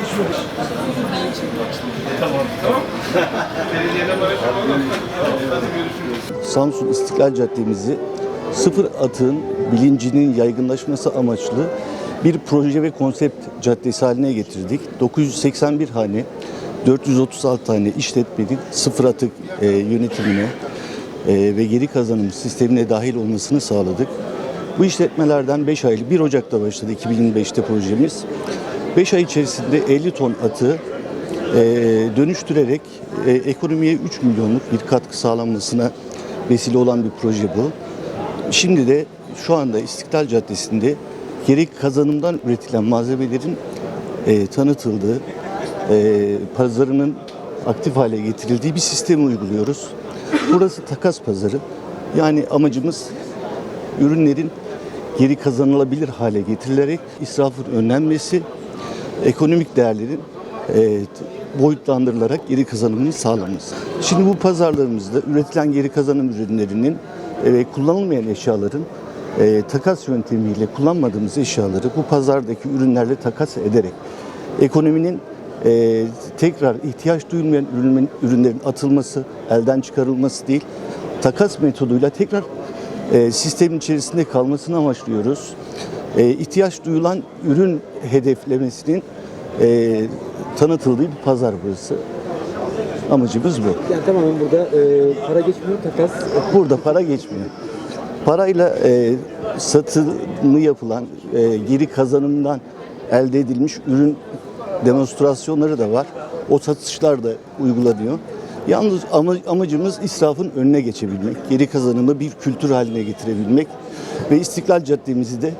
Geçiyor. Samsun İstiklal Caddemizi sıfır atığın bilincinin yaygınlaşması amaçlı bir proje ve konsept caddesi haline getirdik. 981 hane, 436 tane işletmenin sıfır atık e, yönetimine e, ve geri kazanım sistemine dahil olmasını sağladık. Bu işletmelerden 5 aylık 1 Ocak'ta başladı 2025'te projemiz. 5 ay içerisinde 50 ton atığı e, dönüştürerek e, ekonomiye 3 milyonluk bir katkı sağlanmasına vesile olan bir proje bu. Şimdi de şu anda İstiklal Caddesi'nde geri kazanımdan üretilen malzemelerin e, tanıtıldığı, e, pazarının aktif hale getirildiği bir sistemi uyguluyoruz. Burası takas pazarı. Yani amacımız ürünlerin geri kazanılabilir hale getirilerek israfın önlenmesi, ekonomik değerlerin e, boyutlandırılarak geri kazanımının sağlanması. Şimdi bu pazarlarımızda üretilen geri kazanım ürünlerinin e, ve kullanılmayan eşyaların e, takas yöntemiyle kullanmadığımız eşyaları bu pazardaki ürünlerle takas ederek ekonominin e, tekrar ihtiyaç duyulmayan ürünlerin, atılması, elden çıkarılması değil, takas metoduyla tekrar sistemin içerisinde kalmasını amaçlıyoruz. E, ihtiyaç duyulan ürün hedeflemesinin e, tanıtıldığı bir pazar burası. Amacımız bu. Yani tamamen burada e, para geçmiyor, takas. Burada para geçmiyor. Parayla e, satımı yapılan e, geri kazanımdan elde edilmiş ürün demonstrasyonları da var. O satışlar da uygulanıyor. Yalnız ama, amacımız israfın önüne geçebilmek, geri kazanımı bir kültür haline getirebilmek ve İstiklal Caddemizi de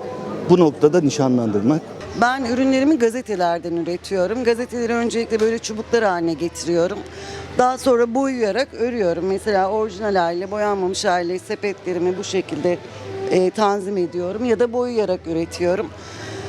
bu noktada nişanlandırmak. Ben ürünlerimi gazetelerden üretiyorum. Gazeteleri öncelikle böyle çubuklar haline getiriyorum. Daha sonra boyayarak örüyorum. Mesela orijinal haliyle, boyanmamış haliyle sepetlerimi bu şekilde e, tanzim ediyorum ya da boyayarak üretiyorum.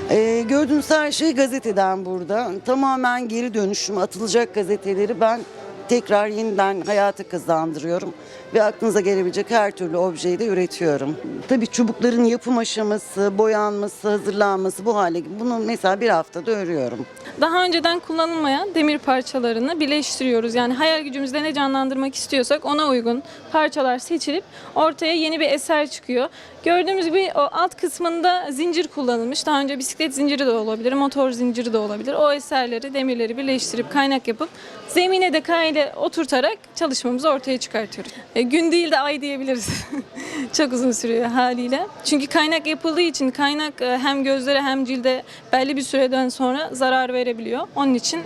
E, gördüğünüz her şey gazeteden burada. Tamamen geri dönüşüm atılacak gazeteleri ben tekrar yeniden hayata kazandırıyorum ve aklınıza gelebilecek her türlü objeyi de üretiyorum. Tabii çubukların yapım aşaması, boyanması, hazırlanması bu hale bunu mesela bir haftada örüyorum. Daha önceden kullanılmayan demir parçalarını birleştiriyoruz. Yani hayal gücümüzde ne canlandırmak istiyorsak ona uygun parçalar seçilip ortaya yeni bir eser çıkıyor. Gördüğümüz gibi o alt kısmında zincir kullanılmış. Daha önce bisiklet zinciri de olabilir, motor zinciri de olabilir. O eserleri, demirleri birleştirip kaynak yapıp zemine de kayla oturtarak çalışmamızı ortaya çıkartıyoruz. E, gün değil de ay diyebiliriz. Çok uzun sürüyor haliyle. Çünkü kaynak yapıldığı için kaynak e, hem gözlere hem cilde belli bir süreden sonra zarar verebiliyor. Onun için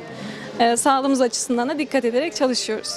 e, sağlığımız açısından da dikkat ederek çalışıyoruz.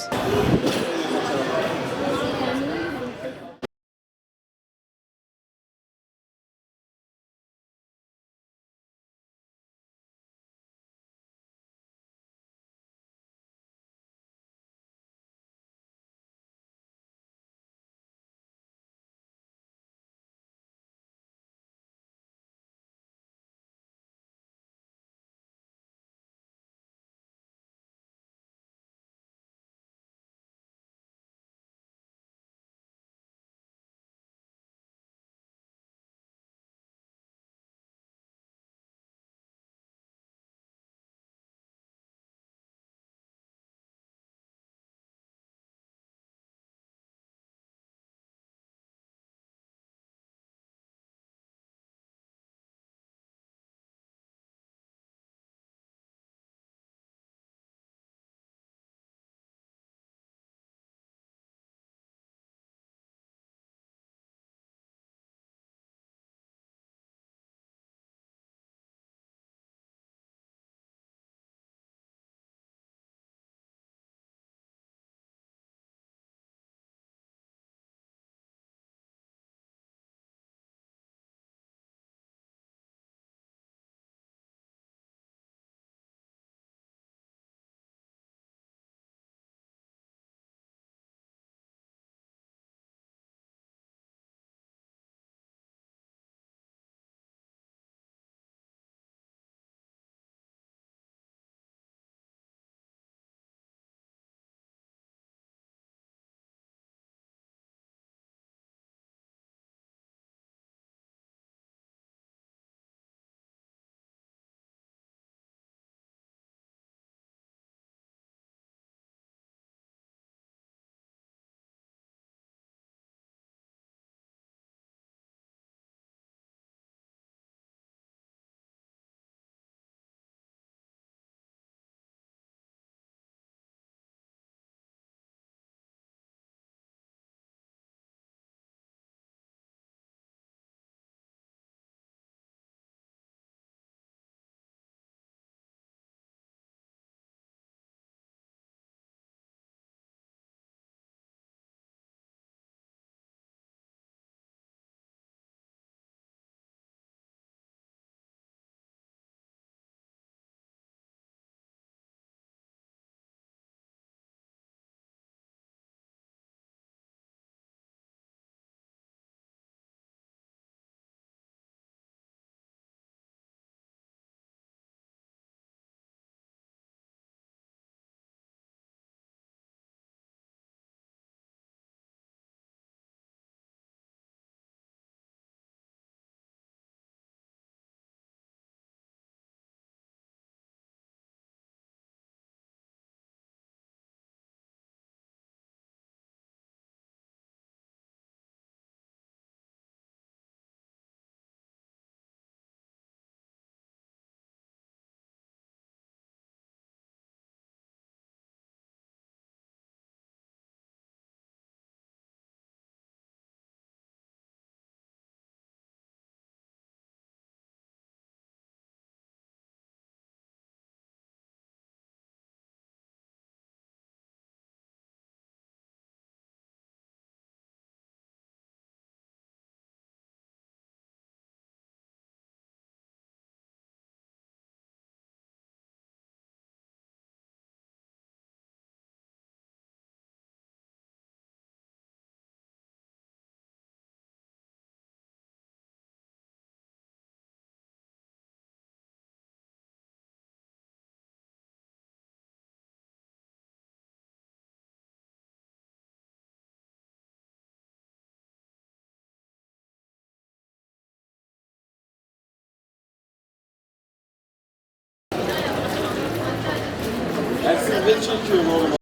I'm been cheap to a little